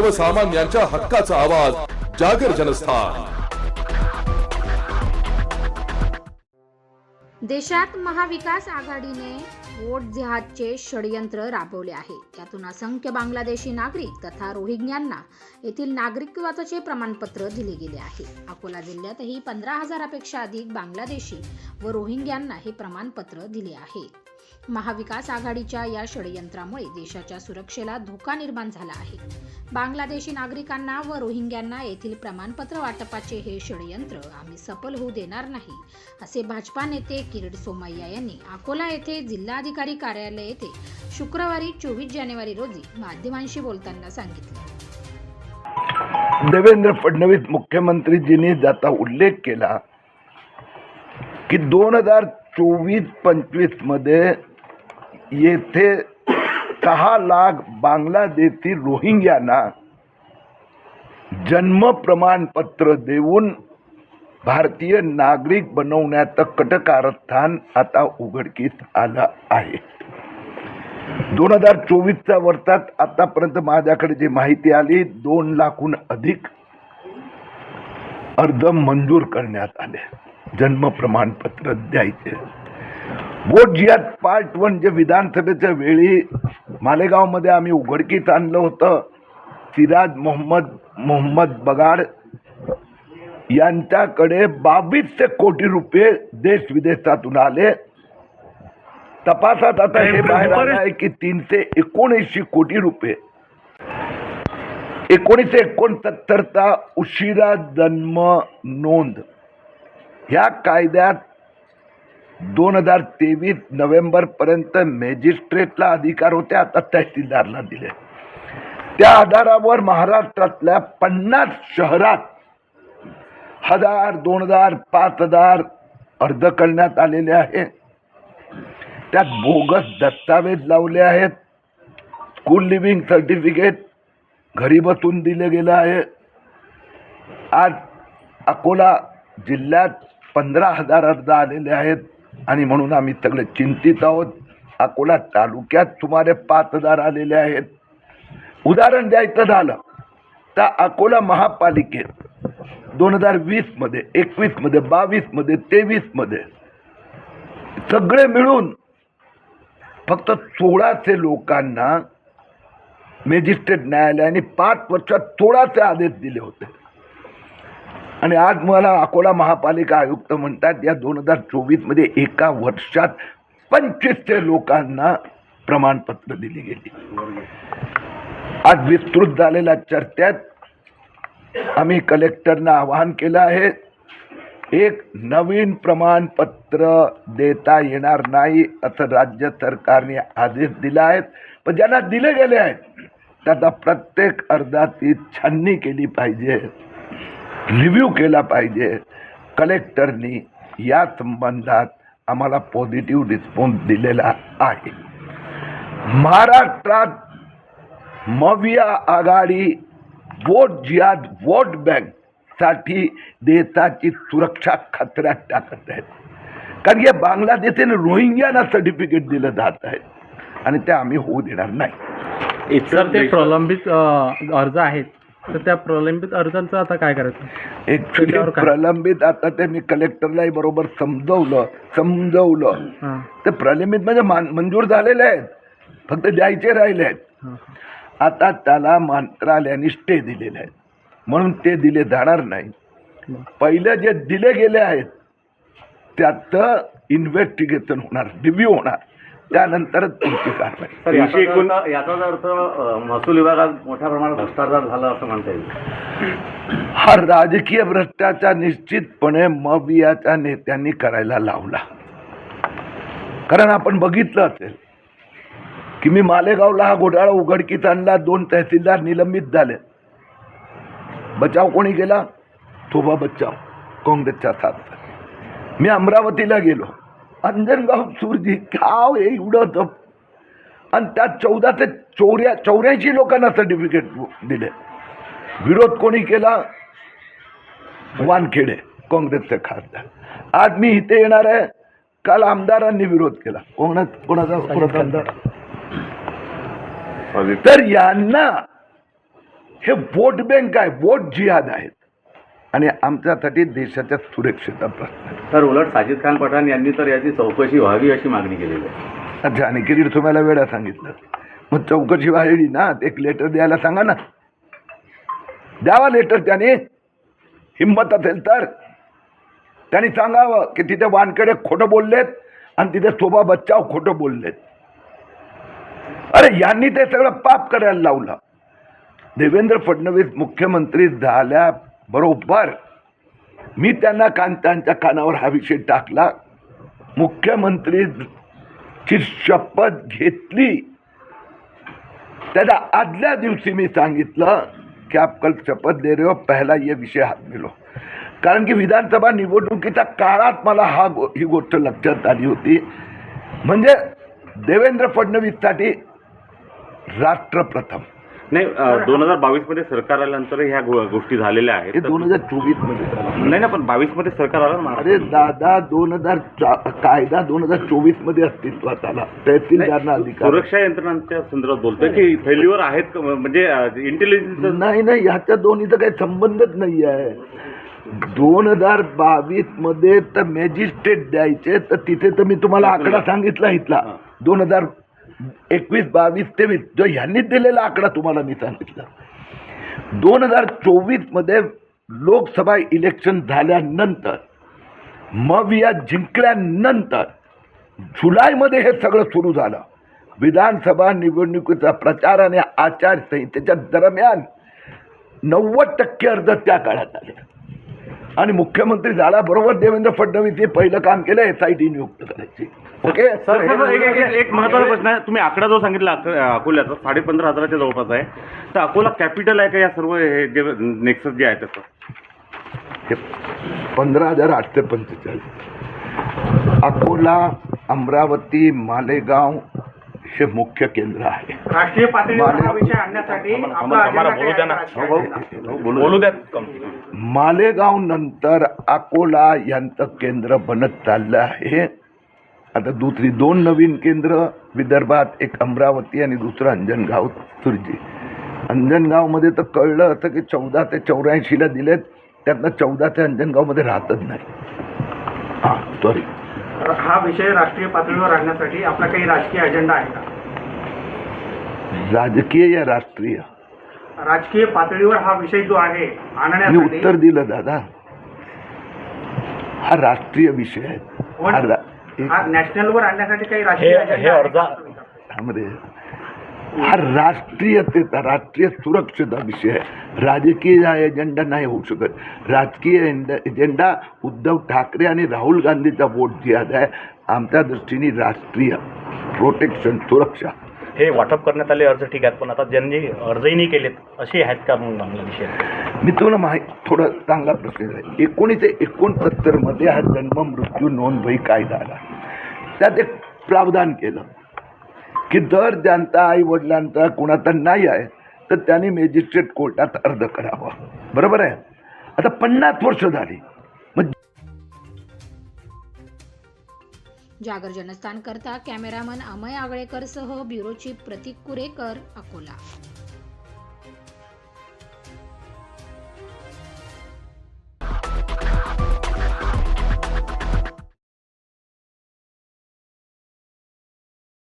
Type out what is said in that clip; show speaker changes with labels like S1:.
S1: सर्वसामान्यांच्या हक्काचा आवाज जागर जनस्थान.
S2: देशात महाविकास आघाडीने वोट जिहादचे षडयंत्र राबवले आहे. त्यातून असंख्य बांगलादेशी नागरिक तथा रोहिंग्यांना येथील नागरिकत्वाचे प्रमाणपत्र दिले गेले आहे. अकोला जिल्ह्यातही पंधरा हजारापेक्षा अधिक बांगलादेशी व रोहिंग्यांना हे प्रमाणपत्र दिले आहे. महाविकास आघाडीच्या या षडयंत्रामुळे देशाच्या सुरक्षेला धोका निर्माण झाला आहे. बांगलादेशी नागरिकांना व रोहिंग्यांना येथील प्रमाणपत्र वाटपाचे हे षडयंत्र आम्ही सफल होऊ देणार नाही असे भाजपा नेते किरीट सोमय्या यांनी अकोला येथे जिल्हाधिकारी कार्यालय येथे शुक्रवारी चोवीस जानेवारी रोजी माध्यमांशी बोलताना सांगितले.
S3: देवेंद्र फडणवीस मुख्यमंत्रीजींनी ज्याचा उल्लेख केला की दोन हजार चोवीस पंचवीसमध्ये येथे सहा लाख बांगलादेशी रोहिंग्यांना जन्म प्रमाणपत्र देऊन भारतीय नागरिक बनवण्याचं कटकारस्थान आता उघडकीस आलं आहे. दोन हजार चोवीसच्या वर्षात आतापर्यंत माझ्याकडे जी माहिती आली दोन लाखहून अधिक अर्ज मंजूर करण्यात आले. जन्म प्रमाणपत्र द्यायचे. वोट जिहाद पार्ट वन जे विधानसभेच्या वेळी मालेगावमध्ये आम्ही उघडकीस आणलं होतं. सिराज मोहम्मद मोहम्मद बगाड यांच्याकडे बावीसशे कोटी रुपये देश विदेशातून आले. तपासात आता हे बाहेर आलं आहे की तीनशे एकोणऐंशी कोटी रुपये. एकोणीसशे एकोणसत्तरचा उशिरा जन्म नोंद. ह्या कायद्यात दोन हजार तेवीस नोव्हेंबर पर्यंत मॅजिस्ट्रेटला अधिकार होते आता तहसीलदारला दिले. त्या आधारावर महाराष्ट्रातल्या पन्नास शहरात हजार दोन हजार पाच हजार अर्ज करण्यात आलेले आहे. त्यात बोगस दस्तावेज लावले आहेत. स्कूल लिव्हिंग सर्टिफिकेट घरी बसून दिलं गेलं आहे. आज अकोला जिल्ह्यात पंधरा हजार अर्ज आलेले आहेत. आणि म्हणून आम्ही सगळे चिंतित आहोत. अकोला तालुक्यात सुमारे पाच हजार आलेले आहेत. उदाहरण द्यायचं झालं तर अकोला महापालिकेत दोन हजार वीसमध्ये एकवीसमध्ये बावीसमध्ये तेवीसमध्ये सगळे मिळून फक्त सोळाशे लोकांना मॅजिस्ट्रेट न्यायालयाने पाच वर्षात सोळाशे आदेश दिले होते. आणि आज मला अकोला महापालिका आयुक्त म्हणतात या दोन हजार चोवीसमध्ये एका वर्षात पंचवीसशे लोकांना प्रमाणपत्र दिली गेली. आज विस्तृत झालेल्या चर्चेत आम्ही कलेक्टरना आवाहन केलं आहे एक नवीन प्रमाणपत्र देता येणार नाही असं राज्य सरकारने आदेश दिला आहेत पण ज्यांना दिले गेले आहेत त्याचा प्रत्येक अर्जाची छाननी केली पाहिजे. रिव्ह्यू केला पाहिजे. कलेक्टरनी या संबंधात आम्हाला पॉझिटिव्ह रिस्पॉन्स दिलेला आहे. महाराष्ट्रात मविया आघाडी वोट जिहाद वोट बँकसाठी देशाची सुरक्षा खतऱ्यात टाकत आहेत. कारण या बांगलादेशाने रोहिंग्यांना सर्टिफिकेट दिलं जात आहे. आणि ते आम्ही होऊ देणार नाही.
S4: सर ते प्रलंबित अर्ज आहेत. तर त्या प्रलंबित अर्जांचं आता काय करायचं?
S3: ऍक्च्युली
S4: त्याच्यावर काय?
S3: प्रलंबित आता ते मी कलेक्टरलाही बरोबर समजवलं समजवलं.
S4: हां.
S3: ते प्रलंबित म्हणजे मान- मंजूर झालेले आहेत. फक्त द्यायचे राहिले आहेत.
S4: हां.
S3: आता त्याला मंत्रालयाने स्टे दिलेले आहेत. म्हणून ते दिले जाणार नाही.
S4: बरं.
S3: पहिले जे दिले गेले आहेत त्याचं इन्व्हेस्टिगेशन होणार रिव्ह्यू होणार. त्यानंतरच पुढची कारवाई.
S5: याचा याचाच अर्थ महसूल विभागात मोठ्या प्रमाणात भ्रष्टाचार झाला असं म्हणता येईल.
S3: हा राजकीय भ्रष्टाचार निश्चितपणे मवियाच्या नेत्यांनी करायला लावला. कारण आपण बघितलं असेल की मी मालेगावला हा घोटाळा उघडकीस आणला दोन तहसीलदार निलंबित झाले. बचाव कोणी केला? थोबा बचाव काँग्रेसच्या साथ मी अमरावतीला गेलो. अंजनगाव सुरजी गाव हे एवढं होतं आणि त्यात चौदा ते चौऱ्या चौऱ्याऐंशी लोकांना सर्टिफिकेट दिले. विरोध कोणी केला? वानखेडे काँग्रेसचे खासदार. आज मी इथे येणार आहे. काल आमदारांनी विरोध केला. कोणा कोणाचा कोणाचा आमदार? तर यांना हे वोट बँक आहे. वोट जिहाद आहेत. आणि आमच्यासाठी देशाच्या सुरक्षेचा प्रश्न आहे.
S5: तर उलट साजिद खान पठाण यांनी तर याची चौकशी व्हावी अशी मागणी केलेली आहे.
S3: अच्छा आणि किरीट तुम्हाला वेळा सांगितलं. मग चौकशी व्हायली ना एक लेटर द्यायला सांगा ना. द्यावा लेटर त्याने. हिंमत असेल तर. त्यांनी सांगावं की तिथे वानकडे खोटं बोललेत आणि तिथे शोभा बच्चाव खोटं बोललेत. अरे यांनी ते सगळं पाप करायला लावलं. देवेंद्र फडणवीस मुख्यमंत्री बरोबर. मी त्यांना कांत्यांच्या कानावर हा विषय टाकला. मुख्यमंत्रीची शपथ घेतली. त्याच्या आदल्या दिवशी मी सांगितलं की आप कल शपथ दे रहे हो पहला ये विषय हात मिलो कारण की विधानसभा निवडणुकीच्या काळात मला हा गो ही गोष्ट लक्षात आली होती. म्हणजे देवेंद्र फडणवीससाठी राष्ट्रप्रथम.
S6: नाही दोन हजार बावीसमध्ये सरकार आल्यानंतर ह्या गो- गोष्टी झालेल्या आहेत.
S3: हे दोन हजार चोवीसमध्ये झालं.
S6: नाही ना पण बावीसमध्ये सरकार आलं ना
S3: अरे दादा दोन हजार कायदा दोन हजार चोवीसमध्ये अस्तित्वात आला. तहसीलदारांना अधिकार.
S6: सुरक्षा यंत्रणांच्या संदर्भात बोलतोय की फेल्युअर आहेत का? म्हणजे इंटेलिजन्स
S3: नाही नाही ह्याच्या दोन्हीचा काही संबंधच नाही आहे. दोन हजार बावीसमध्ये तर मॅजिस्ट्रेट द्यायचे तर तिथे तर मी तुम्हाला आकडा सांगितला इथला. दोन हजार एकवीस बावीस तेवीस जो ह्यांनी दिलेला आकडा तुम्हाला मी सांगितला. दोन हजार चोवीसमध्ये लोकसभा इलेक्शन झाल्यानंतर मग या जिंकल्यानंतर जुलैमध्ये हे सगळं सुरू झालं. विधानसभा निवडणुकीचा प्रचार आणि आचारसंहितेच्या दरम्यान नव्वद टक्के अर्ज त्या काळात आले. आणि मुख्यमंत्री झाल्याबरोबर देवेंद्र फडणवीस हे पहिलं काम केलं एस आय टी नियुक्त करायची. ओके
S6: सर एक- एक- एक महत्त्वाचा प्रश्न आहे. तुम्ही आकडा जो सांगितला अक- अकोल्याचा साडे पंधरा हजाराच्या जवळपास आहे. तर अकोला कॅपिटल आहे का या सर्व हे जे नेक्सस जे आहे त्याचं?
S3: पंधरा हजार आठशे पंचेचाळीस. अकोला अमरावती मालेगाव हे मुख्य केंद्र आहे.
S7: राष्ट्रीय पातळीवर
S3: मालेगाव. नंतर अकोला यांचं केंद्र बनत चाललं आहे. आता दुसरी दोन नवीन केंद्र विदर्भात एक अमरावती आणि दुसरं अंजनगाव सुरजी. अंजनगावमध्ये तर कळलं असं की चौदा ते चौऱ्याऐंशीला दिलेत. त्यातनं चौदा ते अंजनगावमध्ये राहतच नाही. हां सॉरी
S7: हा विषय राष्ट्रीय पातळीवर आणण्यासाठी आपला काही राजकीय अजेंडा आहे का?
S3: राजकीय या राष्ट्रीय.
S7: राजकीय पातळीवर हा विषय जो आहे
S3: मी
S7: आणण्यासाठी
S3: उत्तर दिलं दादा. हा राष्ट्रीय विषय आहे. रा- एक-
S7: हा नॅशनलवर आणण्यासाठी काही राजकीय अजेंडा आहे का?
S3: त्यामध्ये हा राष्ट्रीयतेचा राष्ट्रीय सुरक्षेचा विषय आहे राजकीय एजेंडा नाही होऊ शकत। राजकीय एंड- एजेंडा उद्धव ठाकरे आणि राहुल गांधीचा वोट जिहाद आहे आमच्या दृष्टीने राष्ट्रीय प्रोटेक्शन सुरक्षा.
S8: हे वाटप करण्यात आले अर्ज ठीक आहेत पण आता ज्यांनी अर्जही नाही केलेत असे आहेत का मग बांगलादेशात
S3: मी तुम्हाला माहिती थोडा चांगला प्रश्न आहे. एकोणीसशे एकोणसत्तरमध्ये हा जन्म मृत्यू नोंद वही कायदा आला त्यात एक प्रावधान केलं. की जर ज्यांचा आई वडिलांचा कुणाचा नाही आहे तर त्यांनी मॅजिस्ट्रेट कोर्टात अर्ज करावा. बरोबर आहे? आता पन्नास वर्ष झाली. मग
S2: जागर जनस्थान करता कॅमेरामन अमय आगळेकर सह ब्युरो चीफ प्रतीक कुरेकर अकोला.